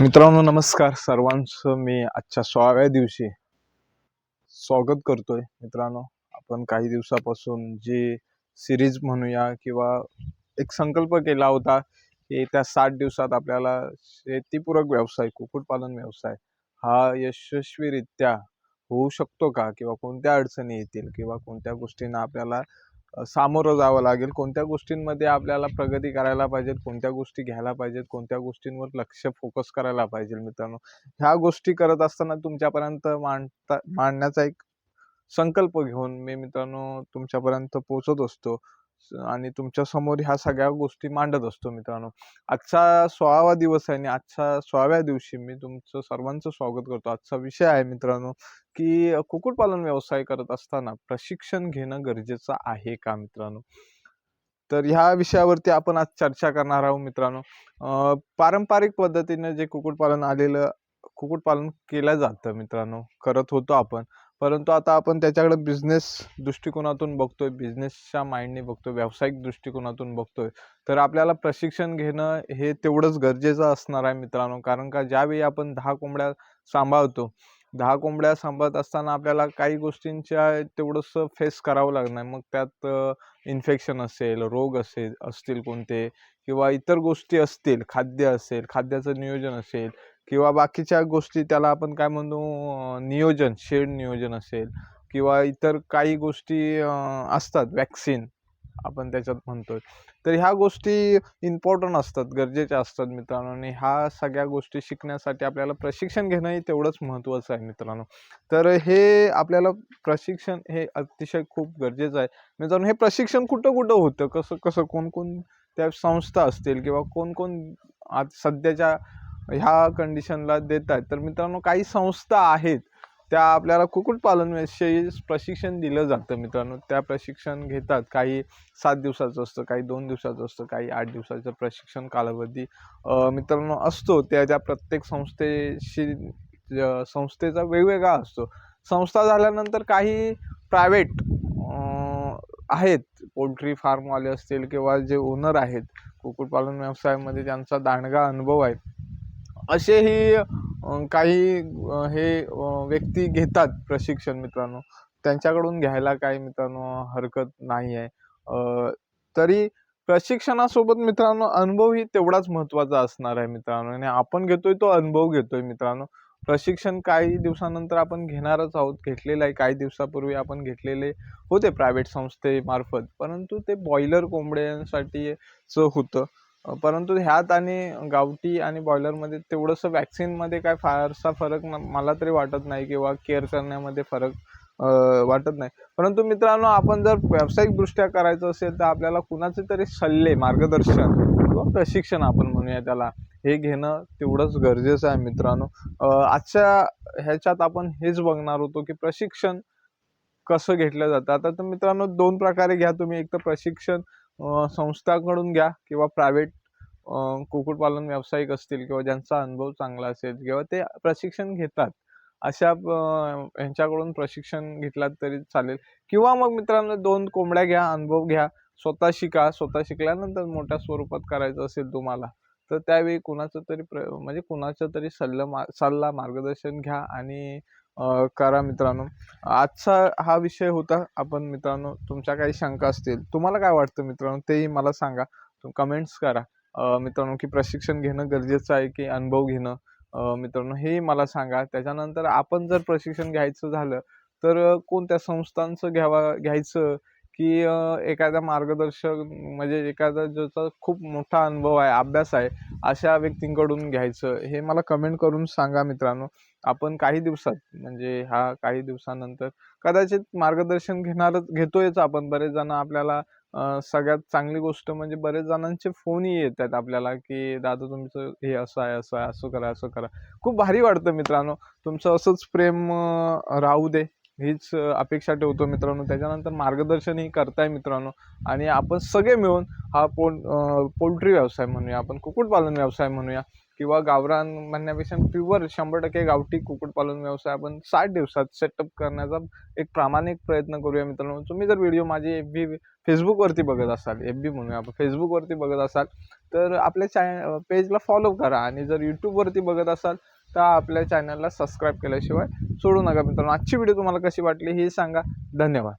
मित्रांनो नमस्कार सर्वांचं. मी आजच्या सोळाव्या दिवशी स्वागत करतोय मित्रांनो. आपण काही दिवसापासून जी सिरीज म्हणूया किंवा एक संकल्प केला होता की त्या साठ दिवसात आपल्याला शेतीपूरक व्यवसाय कुक्कुटपालन व्यवसाय हा यशस्वीरित्या होऊ शकतो का? किंवा कोणत्या अडचणी येतील? किंवा कोणत्या गोष्टींना आपल्याला सामोरं जावं लागेल. कोणत्या गोष्टींमध्ये आपल्याला प्रगती करायला पाहिजेत कोणत्या गोष्टी घ्यायला पाहिजेत कोणत्या गोष्टींवर लक्ष फोकस करायला पाहिजे मित्रांनो? ह्या गोष्टी करत असताना तुमच्यापर्यंत मांडता मांडण्याचा एक संकल्प घेऊन मी मित्रांनो तुमच्यापर्यंत पोचत असतो. आणि तुमच्यासमोर ह्या सगळ्या गोष्टी मांडत असतो मित्रांनो. आजचा सोळावा दिवस आहे आणि आजच्या सोळाव्या दिवशी मी तुमचं सर्वांचं स्वागत करतो. आजचा विषय आहे मित्रांनो की कुक्कुटपालन व्यवसाय करत असताना प्रशिक्षण घेणं गरजेचं आहे का मित्रांनो? तर ह्या विषयावरती आपण आज चर्चा करणार आहोत मित्रांनो. पारंपरिक पद्धतीने जे कुक्कुटपालन आलेलं कुक्कुटपालन केलं जातं मित्रांनो करत होतो आपण. परंतु आता आपण त्याच्याकडे बिझनेस दृष्टिकोनातून बघतोय बिझनेसच्या माइंडने बघतोय व्यावसायिक दृष्टिकोनातून बघतोय तर आपल्याला प्रशिक्षण घेणं हे तेवढंच गरजेचं असणार आहे मित्रांनो. कारण का ज्यावेळी आपण दहा कोंबड्या सांभाळतो दहा कोंबड्या सांभाळत असताना आपल्याला काही गोष्टींच्या तेवढंसं फेस करावं लागणार मग त्यात इन्फेक्शन असेल रोग असेल असतील कोणते किंवा इतर गोष्टी असतील खाद्य असेल खाद्याचं नियोजन असेल किंवा बाकीच्या गोष्टी त्याला आपण काय म्हणू नियोजन शेड नियोजन असेल किंवा इतर काही गोष्टी असतात वॅक्सिन आपण त्याच्यात म्हणतोय. तर ह्या गोष्टी इम्पॉर्टंट असतात गरजेच्या असतात मित्रांनो. आणि ह्या सगळ्या गोष्टी शिकण्यासाठी आपल्याला प्रशिक्षण घेणंही तेवढंच महत्त्वाचं आहे मित्रांनो. तर हे आपल्याला प्रशिक्षण हे अतिशय खूप गरजेचं आहे. मित्रांनो हे प्रशिक्षण कुठं कुठं होतं? कसं कसं कोण त्या संस्था असतील किंवा कोण कोण आज सध्याच्या ह्या कंडिशनला देत आहेत तर मित्रांनो काही संस्था आहेत त्या आपल्याला कुक्कुटपालनविषयी प्रशिक्षण दिलं जातं मित्रांनो. त्या प्रशिक्षण घेतात. काही सात दिवसाचं असतं काही दोन दिवसाचं असतं काही आठ दिवसाचं प्रशिक्षण कालावधी मित्रांनो असतो. त्या त्या प्रत्येक संस्थेशी संस्थेचा वेगवेगळा असतो. संस्था झाल्यानंतर काही प्रायव्हेट आहेत. पोल्ट्री फार्मवाले असतील किंवा जे ओनर आहेत कुक्कुटपालन व्यवसायामध्ये ज्यांचा दांडगा अनुभव आहे. असेही काही हे व्यक्ती घेतात प्रशिक्षण मित्रांनो. त्यांच्याकडून घ्यायला काही मित्रांनो हरकत नाही आहे तरी प्रशिक्षणासोबत मित्रांनो अनुभव ही तेवढाच महत्त्वाचा असणार आहे मित्रांनो. आणि आपण घेतोय तो अनुभव घेतोय मित्रांनो. प्रशिक्षण काही दिवसानंतर आपण घेणारच आहोत. घेतलेलं आहे. काही दिवसापूर्वी आपण घेतलेले होते प्रायव्हेट संस्थेमार्फत. परंतु ते बॉयलर कोंबड्यांसाठीच होतं. परंतु ह्यात आणि गावठी आणि बॉयलरमध्ये तेवढंसं वॅक्सिनमध्ये काय फारसा फरक मला तरी वाटत नाही किंवा केअर करण्यामध्ये फरक वाटत नाही. परंतु मित्रांनो आपण जर व्यावसायिकदृष्ट्या करायचं असेल तर आपल्याला कुणाचे तरी सल्ले मार्गदर्शन किंवा प्रशिक्षण आपण म्हणूया त्याला हे घेणं तेवढंच गरजेचं आहे मित्रांनो. आजच्या ह्याच्यात आपण हेच बघणार होतो की प्रशिक्षण कसं घेतलं जातं. आता तर मित्रांनो दोन प्रकारे घ्या तुम्ही. एक तर प्रशिक्षण संस्थाकडून घ्या किंवा प्रायव्हेट कुक्कुटपालन व्यावसायिक असतील किंवा ज्यांचा अनुभव चांगला असेल किंवा ते प्रशिक्षण घेतात अशा यांच्याकडून ह्यांच्याकडून प्रशिक्षण घेतलात तरी चालेल. किंवा मग मित्रांनो दोन कोंबड्या घ्या अनुभव घ्या स्वतः शिका स्वतः शिकल्यानंतर मोठ्या स्वरूपात करायचं असेल तुम्हाला तर त्यावेळी कुणाचं तरी प्र म्हणजे कुणाचं तरी सल्ला मा सल्ला मार्गदर्शन घ्या आणि करा मित्रांनो. आजचा हा विषय होता. आपण मित्रांनो तुमच्या काही शंका असतील तुम्हाला काय वाटतं मित्रांनो तेही मला सांगा. कमेंट्स करा. मित्रांनो की प्रशिक्षण घेणं गरजेचं आहे की अनुभव घेणं? मित्रांनो हेही मला सांगा. त्याच्यानंतर आपण जर प्रशिक्षण घ्यायचं झालं तर कोणत्या संस्थांचं घ्यावा घ्यायचं? की एखादा मार्गदर्शक म्हणजे एखादा ज्याचा खूप मोठा अनुभव आहे अभ्यास आहे अशा व्यक्तींकडून घ्यायचं हे मला कमेंट करून सांगा मित्रांनो. आपण काही दिवसात म्हणजे हा काही दिवसानंतर कदाचित मार्गदर्शन घेणारच घेतोयच आपण. बरेच जण आपल्याला सगळ्यात चांगली गोष्ट म्हणजे बरेच जणांचे फोनही येतात आपल्याला की दादा तुमचं हे असं आहे असं आहे असं करा असं करा. खूप भारी वाटतं मित्रांनो. तुमचं असंच प्रेम राहू दे. हीच अपेक्षा ठेवतो मित्रांनो. त्याच्यानंतर मार्गदर्शनही करताय मित्रांनो. आणि आपण सगळे मिळून हा पोल पोल्ट्री व्यवसाय म्हणूया. आपण कुक्कुटपालन व्यवसाय म्हणूया. किंवा गावरान म्हणण्यापेक्षा प्युअर शंभर टक्के गावठी कुक्कुटपालन व्यवसाय आपण साठ दिवसात सेटअप करण्याचा एक प्रामाणिक प्रयत्न करूया मित्रांनो. तुम्ही जर व्हिडिओ माझी एफ बी फेसबुकवरती बघत असाल एफ बी म्हणूया आपण फेसबुकवरती बघत असाल तर आपल्या चॅ पेजला फॉलो करा. आणि जर यूट्यूबवरती बघत असाल तर आपल्या चॅनलला सबस्क्राईब केल्याशिवाय सोडू नका मित्रांनो. आजची व्हिडिओ तुम्हाला कशी वाटली हे सांगा. धन्यवाद.